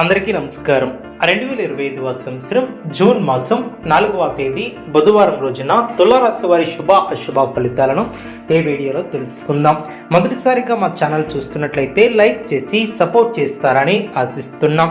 అందరికీ నమస్కారం. రెండు వేల ఇరవై ఐదవ సంవత్సరం జూన్ మాసం నాలుగవ తేదీ బుధవారం రోజున తులారాశి వారి శుభ అశుభ ఫలితాలను ఈ వీడియోలో తెలుసుకుందాం. మొదటిసారిగా మా ఛానల్ చూస్తున్నట్లయితే లైక్ చేసి సపోర్ట్ చేస్తారని ఆశిస్తున్నాం.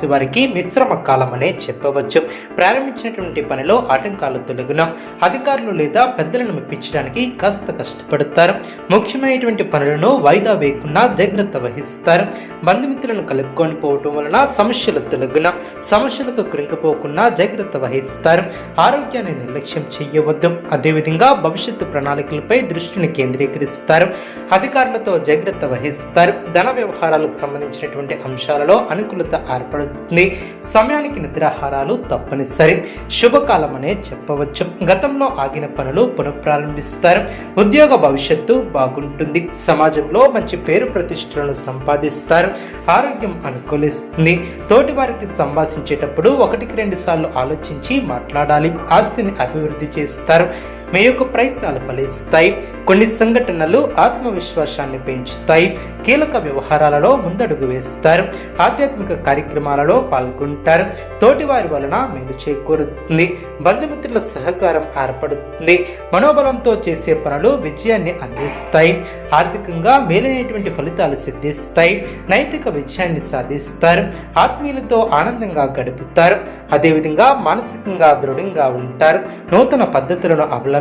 రాశి వారికి మిశ్రమ కాలం అనే చెప్పవచ్చు. ప్రారంభించినటువంటి పనిలో ఆటంకాలు తొలగిన అధికారులు లేదా పెద్దలను మెప్పించడానికి కాస్త కష్టపడతారు. ముఖ్యమైనటువంటి పనులను వాయిదా వేయకుండా జాగ్రత్త వహిస్తారు. బంధుమిత్రులను కలుపుకొని పోవటం వలన సమస్యలు తొలగిన సమస్యలకు కృంగిపోకుండా జాగ్రత్త వహిస్తారు. ఆరోగ్యాన్ని నిర్లక్ష్యం చేయవద్దు. అదేవిధంగా భవిష్యత్తు ప్రణాళికలపై దృష్టిని కేంద్రీకరిస్తారు. అధికారులతో జాగ్రత్త వహిస్తారు. ధన వ్యవహారాలకు సంబంధించినటువంటి అంశాలలో అనుకూలత జరుగుతుంది సమయానికి నిద్రాహారాలు తప్పనిసరి. శుభకాలం అనే చెప్పవచ్చు. గతంలో ఆగిన పనులు పునఃప్రారంభిస్తారు. ఉద్యోగ భవిష్యత్తు బాగుంటుంది. సమాజంలో మంచి పేరు ప్రతిష్టలను సంపాదిస్తారు. ఆరోగ్యం అనుకూలిస్తుంది. తోటి వారికి సంభాషించేటప్పుడు ఒకటికి రెండు సార్లు ఆలోచించి మాట్లాడాలి. ఆస్తిని అభివృద్ధి చేస్తారు. మీ యొక్క ప్రయత్నాలు ఫలిస్తాయి. కొన్ని సంఘటనలు ఆత్మవిశ్వాసాన్ని పెంచుతాయి. కీలక వ్యవహారాలలో ముందడుగు వేస్తారు. ఆధ్యాత్మిక కార్యక్రమాలలో పాల్గొంటారు. తోటివారి వలన మేలు చేకూరుతుంది. బంధుమిత్రుల సహకారం ఏర్పడుతుంది. మనోబలంతో చేసే పనులు విజయాన్ని అందిస్తాయి. ఆర్థికంగా మేలైనటువంటి ఫలితాలు సిద్ధిస్తాయి. నైతిక విజయాన్ని సాధిస్తారు. ఆత్మీయులతో ఆనందంగా గడుపుతారు. అదేవిధంగా మానసికంగా దృఢంగా ఉంటారు. నూతన పద్ధతులను అవలంబిస్తారు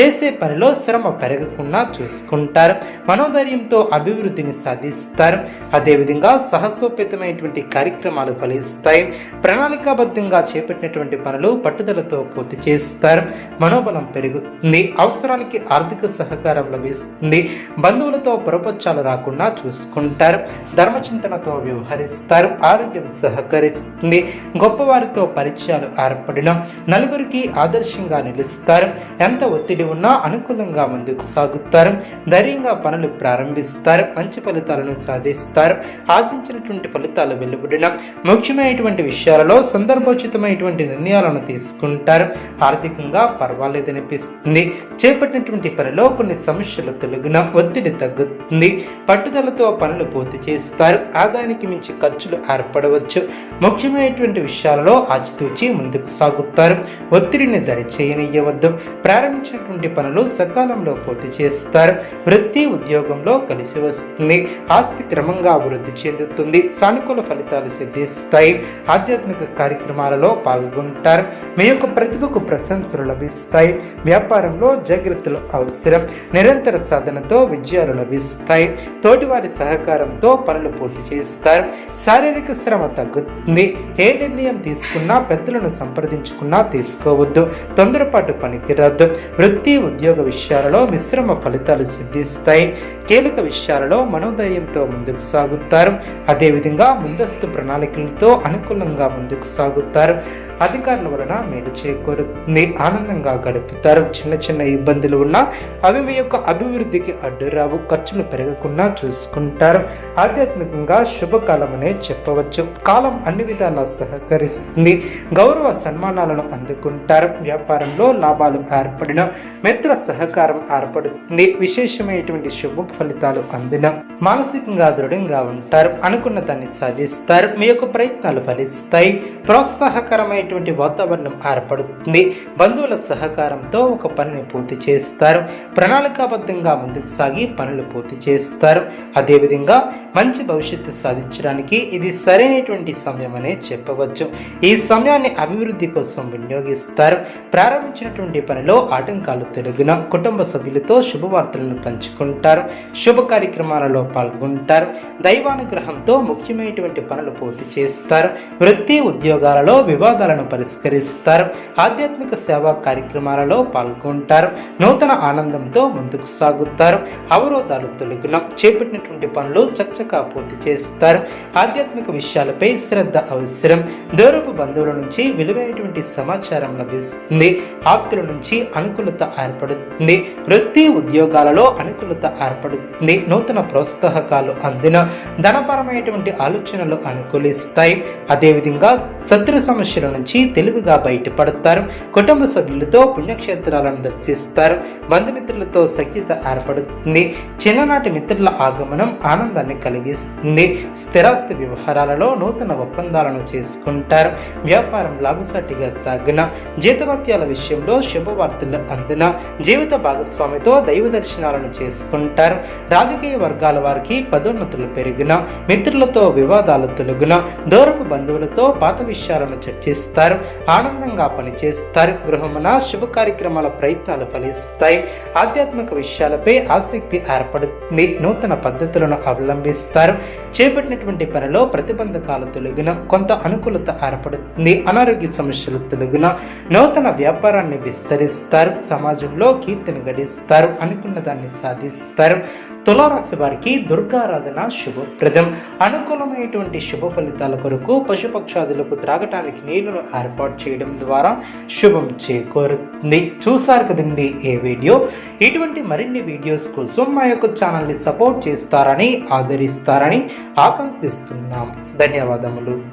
చేసే పనిలో శ్రమ పెరగకుండా చూసుకుంటారు. మనోధైర్యంతో అభివృద్ధిని సాధిస్తారు. అదేవిధంగా సాహసోపేతమైనటువంటి కార్యక్రమాలు ఫలిస్తాయి. ప్రణాళికాబద్ధంగా చేపట్టినటువంటి పనులు పట్టుదలతో పూర్తి చేస్తారు. మనోబలం పెరుగుతుంది. అవసరానికి ఆర్థిక సహకారం లభిస్తుంది. బంధువులతో పొరపచ్చాలు రాకుండా చూసుకుంటారు. ధర్మచింతనతో వ్యవహరిస్తారు. ఆరోగ్యం సహకరిస్తుంది. గొప్పవారితో పరిచయాలు ఏర్పడిన నలుగురికి ఆదర్శంగా నిలుస్తారు. ఎంత ఒత్తిడి ఉన్నా అనుకూలంగా ముందుకు సాగుతారు. ధైర్యంగా పనులు ప్రారంభిస్తారు. మంచి ఫలితాలను సాధిస్తారు. ఆశించినటువంటి ఫలితాలు వెలువడిన ముఖ్యమైనటువంటి విషయాలలో సందర్భోచితమైనటువంటి నిర్ణయాలను తీసుకుంటారు. ఆర్థికంగా పర్వాలేదనిపిస్తుంది చేపట్టినటువంటి పనిలో కొన్ని సమస్యలు తొలగిన ఒత్తిడి తగ్గుతుంది. పట్టుదలతో పనులు పూర్తి చేస్తారు. ఆదాయానికి మించి ఖర్చులు ఏర్పడవచ్చు. ముఖ్యమైనటువంటి విషయాలలో ఆచితూచి ముందుకు సాగుతారు. ఒత్తిడిని దరి చేయనియ్యవద్దు ప్రారంభించినటువంటి పనులు సకాలంలో పూర్తి చేస్తారు. వృత్తి ఉద్యోగంలో కలిసి వస్తుంది. ఆస్తి క్రమంగా అభివృద్ధి చెందుతుంది. సానుకూల ఫలితాలు సిద్ధిస్తాయి. ఆధ్యాత్మిక కార్యక్రమాలలో పాల్గొంటారు. మీ యొక్క ప్రతిభకు ప్రశంసలు లభిస్తాయి. వ్యాపారంలో జాగ్రత్తలు అవసరం. నిరంతర సాధనతో విజయాలు లభిస్తాయి. తోటివారి సహకారంతో పనులు పూర్తి చేస్తారు. శారీరక శ్రమ తగ్గుతుంది. ఏ నిర్ణయం తీసుకున్నా పెద్దలను సంప్రదించుకున్నా తీసుకోవద్దు. తొందరపాటు పని పనికిరాదు వృత్తి ఉద్యోగ విషయాలలో మిశ్రమ ఫలితాలు సిద్ధిస్తాయి. కీలక విషయాలలో మనోధైర్యంతో ముందుకు సాగుతారు. అదేవిధంగా ముందస్తు ప్రణాళికలతో అనుకూలంగా ముందుకు సాగుతారు. అధికారుల వలన మేలు చేకూరుతుంది. ఆనందంగా గడుపుతారు. చిన్న చిన్న ఇబ్బందులు ఉన్నా అవి మీ యొక్క అభివృద్ధికి అడ్డురావు ఖర్చులు పెరగకుండా చూసుకుంటారు. ఆధ్యాత్మికంగా శుభకాలం అనే చెప్పవచ్చు. కాలం అన్ని విధాలా సహకరిస్తుంది. గౌరవ సన్మానాలను అందుకుంటారు. వ్యాపారంలో లాభాలు ఏర్పడిన మిత్ర సహకారం ఏర్పడుతుంది. విశేషమైనటువంటి శుభ ఫలితాలు అందిన మానసికంగా దృఢంగా ఉంటారు అనుకున్న దాన్ని సాధిస్తారు. మీ యొక్క ప్రయత్నాలు ఫలిస్తాయి. ప్రోత్సాహకరమైనటువంటి వాతావరణం ఏర్పడుతుంది. బంధువుల సహకారంతో ఒక పనిని పూర్తి చేస్తారు. ప్రణాళికాబద్ధంగా ముందుకు సాగి పనులు పూర్తి చేస్తారు. అదేవిధంగా మంచి భవిష్యత్తు సాధించడానికి ఇది సరైనటువంటి సమయం అనే చెప్పవచ్చు. ఈ సమయాన్ని అభివృద్ధి కోసం వినియోగిస్తారు. ప్రారంభించినటువంటి పనిలో ఆటంకాలు తొలగిన కుటుంబ సభ్యులతో శుభవార్తలను పంచుకుంటారు. శుభ కార్యక్రమాలలో పాల్గొంటారు. దైవానుగ్రహంతో ముఖ్యమైనటువంటి పనులు పూర్తి చేస్తారు. వృత్తి ఉద్యోగాలలో వివాదాలను పరిష్కరిస్తారు. ఆధ్యాత్మిక సేవా కార్యక్రమాలలో పాల్గొంటారు. నూతన ఆనందంతో ముందుకు సాగుతారు. అవరోధాలు తొలగిన చేపట్టినటువంటి పనులు చక్కగా పూర్తి చేస్తారు. ఆధ్యాత్మిక విషయాలపై శ్రద్ధ అవసరం. దూరపు బంధువుల నుంచి విలువైనటువంటి సమాచారం లభిస్తుంది. ఆప్తులను నుంచి అనుకూలత ఏర్పడుతుంది. వృత్తి ఉద్యోగాలలో అనుకూలత ఏర్పడుతుంది. నూతన ప్రోత్సాహకాలు అందిన ధనపరమైనటువంటి ఆలోచనలు అనుకూలిస్తాయి. అదేవిధంగా శత్రు సమస్యల నుంచి తెలివిగా బయటపడతారు. కుటుంబ సభ్యులతో పుణ్యక్షేత్రాలను దర్శిస్తారు బంధుమిత్రులతో సఖ్యత ఏర్పడుతుంది. చిన్ననాటి మిత్రుల ఆగమనం ఆనందాన్ని కలిగిస్తుంది. స్థిరాస్తి వ్యవహారాలలో నూతన ఒప్పందాలను చేసుకుంటారు. వ్యాపారం లాభసాటిగా సాగిన జీతభత్యాల విషయంలో శుభవార్తలు అందిన జీవిత భాగస్వామితో దైవ దర్శనాలను చేసుకుంటారు. రాజకీయ వర్గాల వారికి పదోన్నతులు పెరిగిన మిత్రులతో వివాదాలు తొలగిన దూరపు బంధువులతో పాత విషయాలను చర్చిస్తారు. ఆనందంగా పనిచేస్తారు. గృహమున శుభ కార్యక్రమాల ప్రయత్నాలు ఫలిస్తాయి. ఆధ్యాత్మిక విషయాలపై ఆసక్తి ఏర్పడుతుంది. నూతన పద్ధతులను అవలంబిస్తారు. చేపట్టినటువంటి పనిలో ప్రతిబంధకాలు తొలగిన కొంత అనుకూలత ఏర్పడుతుంది. అనారోగ్య సమస్యలు తొలగిన నూతన వ్యాపారాన్ని విస్తరిస్తారు సమాజంలో కీర్తిని గడిస్తారు అనుకున్న దాన్ని సాధిస్తారు. తులారాశి వారికి దుర్గారాధన శుభప్రదం. అనుకూలమైనటువంటి శుభ ఫలితాల కొరకు పశుపక్షాదులకు త్రాగటానికి నీళ్ళను ఏర్పాటు చేయడం ద్వారా శుభం చేకూరుతుంది. చూసారు కదండి ఏ వీడియో? ఇటువంటి మరిన్ని వీడియోస్ కోసం మా యొక్క ఛానల్ని సపోర్ట్ చేస్తారని ఆదరిస్తారని ఆకాంక్షిస్తున్నాం. ధన్యవాదములు.